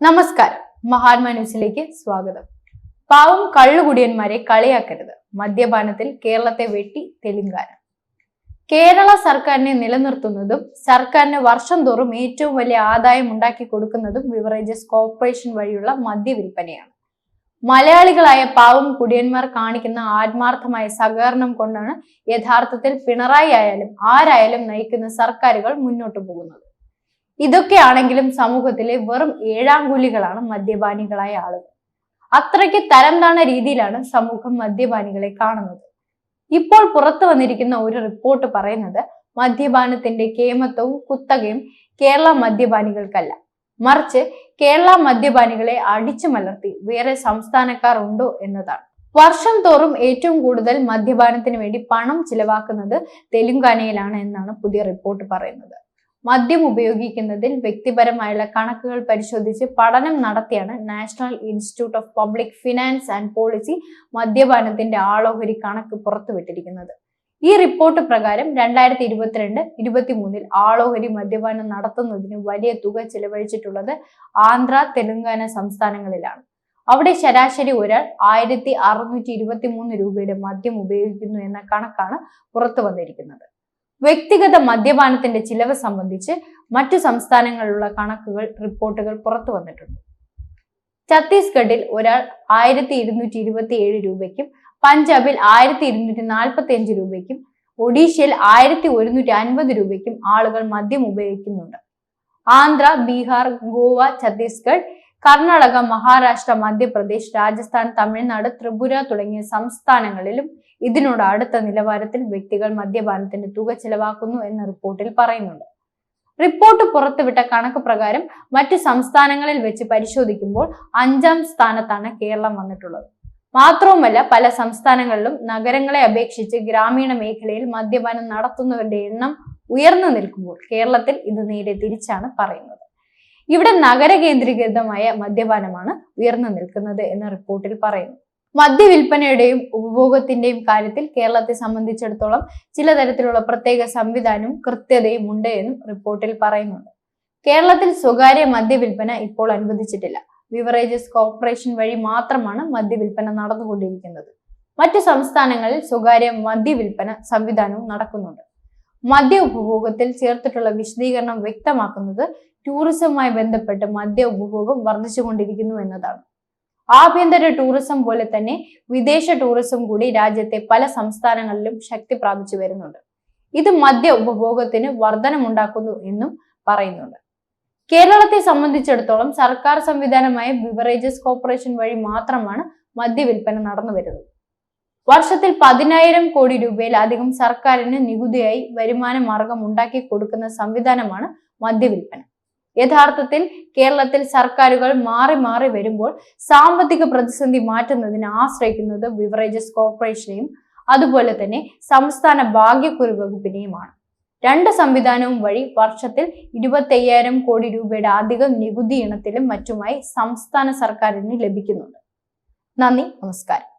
നമസ്കാരം. മഹാത്മാ ന്യൂസിലേക്ക് സ്വാഗതം. പാവം കള്ളുകുടിയന്മാരെ കളിയാക്കരുത്. മദ്യപാനത്തിൽ കേരളത്തെ വെട്ടി തെലുങ്കാന. കേരള സർക്കാരിനെ നിലനിർത്തുന്നതും സർക്കാരിന് വർഷം തോറും ഏറ്റവും വലിയ ആദായം ഉണ്ടാക്കി കൊടുക്കുന്നതും ബിവറേജസ് കോർപ്പറേഷൻ വഴിയുള്ള മദ്യവിൽപ്പനയാണ്. മലയാളികളായ പാവം കുടിയന്മാർ കാണിക്കുന്ന ആത്മാർത്ഥമായ സഹകരണം കൊണ്ടാണ് യഥാർത്ഥത്തിൽ പിണറായി ആയാലും ആരായാലും നയിക്കുന്ന സർക്കാരുകൾ മുന്നോട്ടു പോകുന്നത്. ഇതൊക്കെയാണെങ്കിലും സമൂഹത്തിലെ വെറും ഏഴാം കൂലികളാണ് മദ്യപാനികളായ ആളുകൾ. അത്രയ്ക്ക് തരം താണ രീതിയിലാണ് സമൂഹം മദ്യപാനികളെ കാണുന്നത്. ഇപ്പോൾ പുറത്തു വന്നിരിക്കുന്ന ഒരു റിപ്പോർട്ട് പറയുന്നത് മദ്യപാനത്തിന്റെ കേമത്വവും കുത്തകയും കേരള മദ്യപാനികൾക്കല്ല. മറിച്ച് കേരള മദ്യപാനികളെ അടിച്ചു മലർത്തി വേറെ സംസ്ഥാനക്കാർ ഉണ്ടോ എന്നതാണ്. വർഷം തോറും ഏറ്റവും കൂടുതൽ മദ്യപാനത്തിന് വേണ്ടി പണം ചിലവാക്കുന്നത് തെലുങ്കാനയിലാണ് എന്നാണ് പുതിയ റിപ്പോർട്ട് പറയുന്നത്. മദ്യം ഉപയോഗിക്കുന്നതിൽ വ്യക്തിപരമായുള്ള കണക്കുകൾ പരിശോധിച്ച് പഠനം നടത്തിയാണ് National Institute of Public Finance and Policy മദ്യപാനത്തിന്റെ ആളോഹരി കണക്ക് പുറത്തുവിട്ടിരിക്കുന്നത്. ഈ റിപ്പോർട്ട് പ്രകാരം രണ്ടായിരത്തി ഇരുപത്തിരണ്ട് ഇരുപത്തിമൂന്നിൽ ആളോഹരി മദ്യപാനം നടത്തുന്നതിന് വലിയ തുക ചെലവഴിച്ചിട്ടുള്ളത് ആന്ധ്ര തെലങ്കാന സംസ്ഥാനങ്ങളിലാണ്. അവിടെ ശരാശരി ഒരാൾ ആയിരത്തി അറുന്നൂറ്റി ഇരുപത്തി മൂന്ന് രൂപയുടെ മദ്യം ഉപയോഗിക്കുന്നു എന്ന കണക്കാണ് പുറത്തു വന്നിരിക്കുന്നത് വ്യക്തിഗത മദ്യപാനത്തിന്റെ ചിലവ് സംബന്ധിച്ച് മറ്റു സംസ്ഥാനങ്ങളിലുള്ള കണക്കുകൾ റിപ്പോർട്ടുകൾ പുറത്തു വന്നിട്ടുണ്ട്. ഛത്തീസ്ഗഡിൽ ഒരാൾ ആയിരത്തി ഇരുന്നൂറ്റി ഇരുപത്തി ഏഴ് രൂപയ്ക്കും പഞ്ചാബിൽ ആയിരത്തി ഇരുന്നൂറ്റി നാൽപ്പത്തി അഞ്ച് രൂപയ്ക്കും ഒഡീഷയിൽ ആയിരത്തി ഒരുന്നൂറ്റി അൻപത് രൂപയ്ക്കും ആളുകൾ മദ്യം ഉപയോഗിക്കുന്നുണ്ട്. ആന്ധ്ര ബീഹാർ ഗോവ ഛത്തീസ്ഗഡ് കർണാടക മഹാരാഷ്ട്ര മധ്യപ്രദേശ് രാജസ്ഥാൻ തമിഴ്നാട് ത്രിപുര തുടങ്ങിയ സംസ്ഥാനങ്ങളിലും ഇതിനോട് അടുത്ത നിലവാരത്തിൽ വ്യക്തികൾ മദ്യപാനത്തിന് തുക ചെലവാക്കുന്നു എന്ന റിപ്പോർട്ടിൽ പറയുന്നുണ്ട്. റിപ്പോർട്ട് പുറത്തുവിട്ട കണക്ക് പ്രകാരം മറ്റ് സംസ്ഥാനങ്ങളിൽ വെച്ച് പരിശോധിക്കുമ്പോൾ അഞ്ചാം സ്ഥാനത്താണ് കേരളം വന്നിട്ടുള്ളത്. മാത്രവുമല്ല പല സംസ്ഥാനങ്ങളിലും നഗരങ്ങളെ അപേക്ഷിച്ച് ഗ്രാമീണ മേഖലയിൽ മദ്യപാനം നടത്തുന്നവരുടെ എണ്ണം ഉയർന്നു നിൽക്കുമ്പോൾ കേരളത്തിൽ ഇത് നേരെ തിരിച്ചാണ് പറയുന്നത്. ഇവിടെ നഗര കേന്ദ്രീകൃതമായ മദ്യപാനമാണ് ഉയർന്നു നിൽക്കുന്നത് എന്ന റിപ്പോർട്ടിൽ പറയുന്നു. മദ്യവിൽപ്പനയുടെയും ഉപഭോഗത്തിന്റെയും കാര്യത്തിൽ കേരളത്തെ സംബന്ധിച്ചിടത്തോളം ചില തരത്തിലുള്ള പ്രത്യേക സംവിധാനവും കൃത്യതയും ഉണ്ട് എന്നും റിപ്പോർട്ടിൽ പറയുന്നുണ്ട്. കേരളത്തിൽ സ്വകാര്യ മദ്യവിൽപ്പന ഇപ്പോൾ അനുവദിച്ചിട്ടില്ല. ബിവറേജസ് കോർപ്പറേഷൻ വഴി മാത്രമാണ് മദ്യവിൽപ്പന നടന്നുകൊണ്ടിരിക്കുന്നത്. മറ്റു സംസ്ഥാനങ്ങളിൽ സ്വകാര്യ മദ്യവിൽപ്പന സംവിധാനവും നടക്കുന്നുണ്ട്. മദ്യ ഉപഭോഗത്തിൽ ചേർത്തിട്ടുള്ള വിശദീകരണം വ്യക്തമാക്കുന്നത് ടൂറിസവുമായി ബന്ധപ്പെട്ട് മദ്യ ഉപഭോഗം വർദ്ധിച്ചുകൊണ്ടിരിക്കുന്നു എന്നതാണ്. ആഭ്യന്തര ടൂറിസം പോലെ തന്നെ വിദേശ ടൂറിസം കൂടി രാജ്യത്തെ പല സംസ്ഥാനങ്ങളിലും ശക്തി പ്രാപിച്ചു വരുന്നുണ്ട്. ഇത് മദ്യ ഉപഭോഗത്തിന് വർധനമുണ്ടാക്കുന്നു എന്നും പറയുന്നുണ്ട്. കേരളത്തെ സംബന്ധിച്ചിടത്തോളം സർക്കാർ സംവിധാനമായ ബിവറേജസ് കോർപ്പറേഷൻ വഴി മാത്രമാണ് മദ്യവിൽപ്പന നടന്നു വരുന്നത് വർഷത്തിൽ പതിനായിരം കോടി രൂപയിലധികം സർക്കാരിന് നികുതിയായി വരുമാന മാർഗം ഉണ്ടാക്കി കൊടുക്കുന്ന സംവിധാനമാണ് മദ്യവിൽപ്പന. യഥാർത്ഥത്തിൽ കേരളത്തിൽ സർക്കാരുകൾ മാറി മാറി വരുമ്പോൾ സാമ്പത്തിക പ്രതിസന്ധി മാറ്റുന്നതിന് ആശ്രയിക്കുന്നത് ബിവറേജസ് കോർപ്പറേഷനെയും അതുപോലെ തന്നെ സംസ്ഥാന ഭാഗ്യക്കുറി വകുപ്പിനെയുമാണ്. രണ്ട് സംവിധാനവും വഴി വർഷത്തിൽ ഇരുപത്തയ്യായിരം കോടി രൂപയുടെ അധികം നികുതി ഇനത്തിലും മറ്റുമായി സംസ്ഥാന സർക്കാരിന് ലഭിക്കുന്നുണ്ട്. നന്ദി നമസ്കാരം.